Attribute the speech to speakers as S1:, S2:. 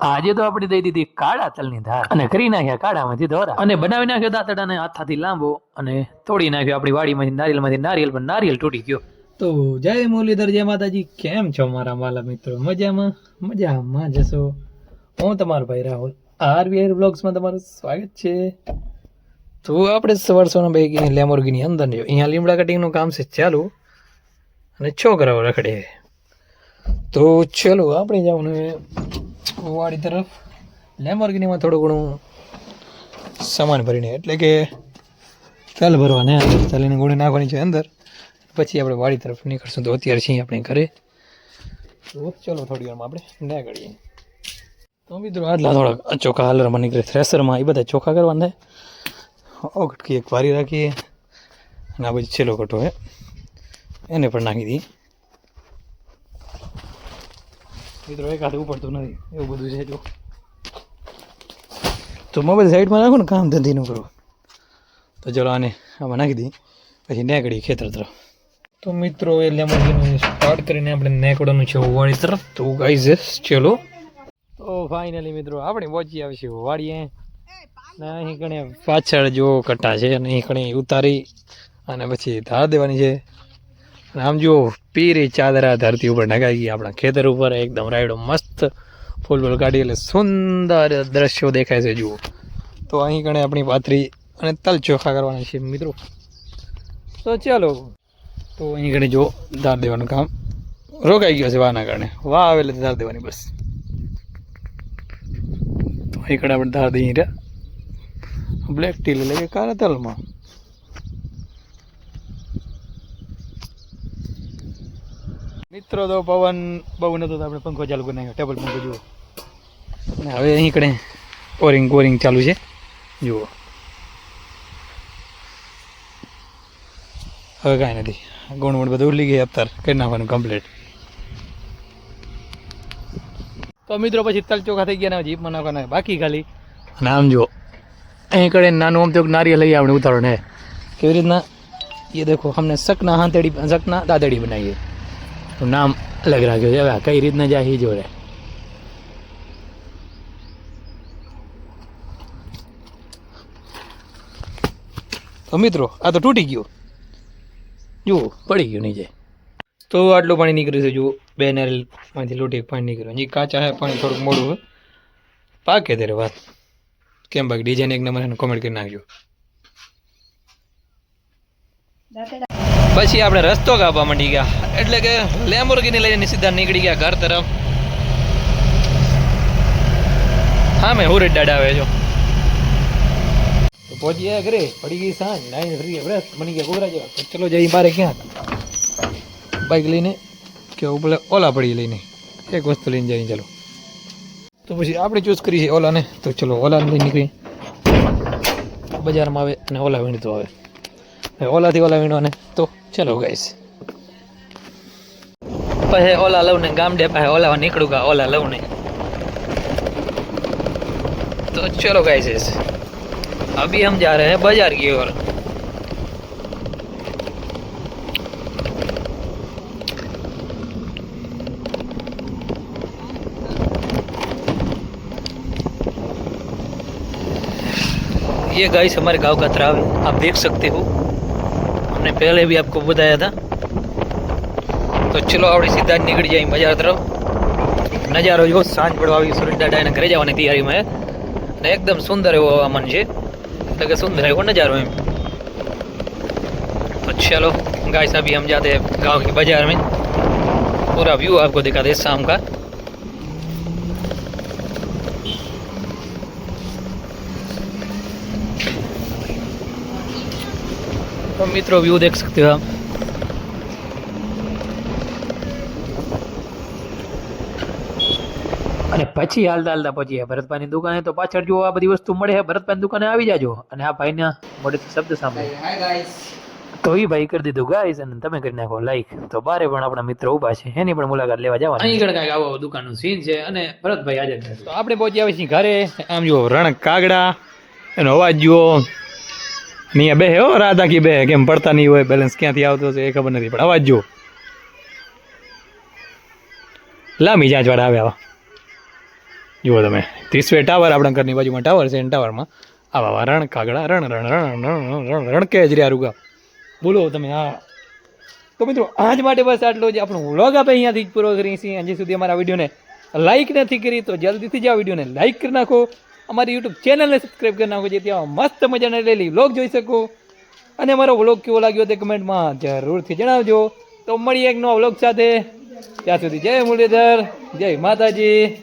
S1: આજે તો આપણે દઈ દીધી કાળા તલની ધાર અને કરી નાખ્યા કાળામાંથી દોરા. અને બનાવી નાખ્યો દાંતડાને હાથાથી લાંબો અને તોડી નાખ્યો આપણી વાડીમાંથી નારિયેલમાંથી નારિયેલ પણ નારિયેલ તૂટી ગયો. તો જય મુરલીધર જય માતાજી. કેમ છો મારા માલા મિત્રો? મજામાં? મજામાં જશો હું તમારો ભાઈ રાહુલ. આરબીઆઈ બ્લોગ્સમાં તમારું સ્વાગત છે. તો આપણે સવાર સવારના ભાઈ લેમોર્ગીની અંદર જો અહીંયા લીમડા કટિંગનું કામ છે ચાલુ. અને છોકરાઓ રખડે. તો ચલો આપણે જવાનું હવે વાડી તરફ લેમ્બોર્ગિનીમાં થોડું ઘણું સામાન ભરીને, એટલે કે તલ ભરવાને તલીને ગોળી નાખવાની છે અંદર. પછી આપણે વાડી તરફ નીકળશું તો અત્યારે છીએ આપણે ઘરે. તો ચલો થોડી વારમાં આપણે નીકળીએ તો મિત્રો, આટલા થોડાક ચોખા હાલરમાં નીકળે થ્રેસરમાં એ બધા ચોખા કરવાના ઓ કટકી એક વારી રાખીએ. અને આ પછી છેલ્લો કટો હે એને પણ નાખી દઈએ. મિત્રો, એક હાથે ઉપડતું નથી. એવું બધું છે જો. તો મોબાઈલ સાઈડમાં રાખો ને, કામ ધંધીનું કરો. તો ચલો આને આમાં નાખી દઈએ. પછી નેકડી ખેતર તરફ. તો મિત્રો, એ લેમોર્ગીનું સ્ટાર્ટ કરીને આપણે નેકડોનું છે વાડી તરફ. તો ગાઈઝ ચલો. તો ફાઇનલી મિત્રો, આપણે પહોંચી આવીશું વાડીએ. ને અહીં કણે પાછળ જો કટા છે અને અહીં કણે ઉતારી અને પછી ધાર દેવાની છે. આમ જુઓ, પીરી ચાદરા ધરતી ઉપર નગાઈ ગઈ. આપણા ખેતર ઉપર એકદમ રાયડો મસ્ત ફૂલ ફૂલ કાઢી એટલે સુંદર દ્રશ્યો દેખાય છે, જુઓ. તો અહીં કણે આપણી પાથરી અને તલ ચોખા કરવાના છે, મિત્રો. તો ચાલો. તો અહીં કણે જો, ધાર દેવાનું કામ રોકાઈ ગયો છે વાના કારણે. વાહ, આવે એટલે ધાર દેવાની બસ. તો અહીં કણે આપણે ધાર રહ્યા. બ્લેક ટી લઈ કાળા તલમાં. મિત્રો, તો પવન બહુ નતો તો આપણે પંખો ચાલુ કરી નાખ્યો. ટેબલ પંખો જુઓ અને હવે અહીં કડે ઓરિંગ કોરિંગ ચાલુ છે. જુઓ. હવે કાંઈ નથી. ગુણ ગુણ બધું ઉલી ગઈ અત્યાર. કરી નાખવાનું કમ્પ્લીટ તો મિત્રો, પછી તલ ચોખા થઈ ગયા જીપ મનાવવાના બાકી ખાલી. અને આમ જુઓ. અહીં કડે નાનું આમ તો નારિયેલ લઈ આપણે ઉતારો ને કેવી રીતના? એ દેખો, અમને સકના હાંતેડી સકના દાદેડી બનાવીએ. તો નામ અલગ રાખ્યું છે. હવે આ કઈ રીતના જાય એ જોડે? તો મિત્રો આ તો તૂટી ગયું. જુઓ પડી ગયું નીચે. તો આટલું પાણી નીકળ્યું છે જુઓ. બે નારિયેલમાંથી લોટી પાણી નીકળ્યું. હજી કાચા હે પાણી થોડુંક મોડું હોય પાકે ત્યારે વાત. કેમ બાકી? ડિઝાઇન એક નંબર કોમેન્ટ કરી નાખજો. પછી આપણે રસ્તો કાપવા માંડી ગયા. એટલે કે લેમ્બોર્ગીની લઈને સીધા નીકળી ગયા ઘર તરફ. હા, મેં હુરેડ દાડા આવે છો. પહોંચી ગયા ઘરે. પડી ગઈ સાંજ. નાઈને ફ્રી આપણે બની ગયા ગોગરા જેવા. ચલો જઈ મારે ક્યાં? બાઈક લઈને કે ઉપર ઓલા પડી લઈને. એક વસ્તુ લઈને જઈએ, ચાલો. તો પછી આપણે ચૂઝ કરી છે ઓલાને. તો ચલો ઓલા લઈને નીકળી બજારમાં આવે અને ઓલા વીણતો આવે. ઓલાથી ઓલા વીણવાને તો ચલો ગાઈસ પછી ઓલા લઉં ને ગામડે પાસે ઓલા નીકળું ગા ઓલા લઉં ને तो चलो गाइस अभी हम जा रहे हैं बाजार की ओर ये गाइस हमारे गांव का तालाब है आप देख सकते हो हमने पहले भी आपको बताया था। तो चलो आप सीधा निकल जाए बाज़ार तरफ़ नजारो जो साँझ पड़वा सुरिंदा डाइन करे जावा तैयारी में एकदम सुंदर है वो मन से लगे सुंदर है वो नजारो है तो चलो गाय साहब हम जाते हैं गाँव के बाज़ार में। पूरा व्यू आपको दिखा दे शाम का। तो मित्रों व्यू देख सकते हो आप અને પછી હાલતા હાલતા પહોંચીએ ભરતભાઈની દુકાને તો પાછળ જો આ બધી વસ્તુ મળે છે ભરતભાઈની દુકાને આવી જાજો અને આ ભાઈના મોઢેથી શબ્દ સાંભળે તો એ ભાઈ કરી દીધું ગાઈસ અને તમે કરી નાખો લાઈક તો બારે પણ આપણા મિત્રો ઊભા છે એની પણ મુલાકાત લેવા જવા અહીં કણ કાંઈક આવો દુકાનનું સીન છે અને ભરતભાઈ હાજર છે તો આપણે પહોંચી આવી છીએ ઘરે આમ જુઓ રણ કાગડા એનો અવાજ જુઓ અહીંયા બે હો રાધા કી બે કેમ પડતા નહીં હોય બેલેન્સ ક્યાંથી આવતો છે એ ખબર નથી, પણ અવાજ જુઓ. લાંબી જાંચ વાળા આવે આવા જુઓ તમે, ત્રીસવે ટાવર આપણા ઘરની બાજુમાં ટાવર છે ટાવરમાં આવા આવા રણ કાગડા, રણ રણ રણ રણ રણ રણકે જ રહ્યા રૂગા. બોલો તમે, હા. તો મિત્રો, આજ માટે બસ આટલો જ આપણો વ્લોગ આપણે અહીંયાથી જ પૂરો કરીએ છીએ. હજી સુધી અમારા વિડીયોને લાઈક નથી કરી, તો જલ્દીથી જ આ વિડીયોને લાઈક કરી નાખો. અમારી યુટ્યુબ ચેનલને સબસ્ક્રાઈબ કરી નાખો, જેથી આવા મસ્ત મજાના ડેલી વ્લોગ જોઈ શકો. અને અમારો વ્લોગ કેવો લાગ્યો તે કમેન્ટમાં જરૂરથી જણાવજો. તો મળીએ એક નવા વ્લોગ સાથે. ત્યાં સુધી જય મુરલીધર, જય માતાજી.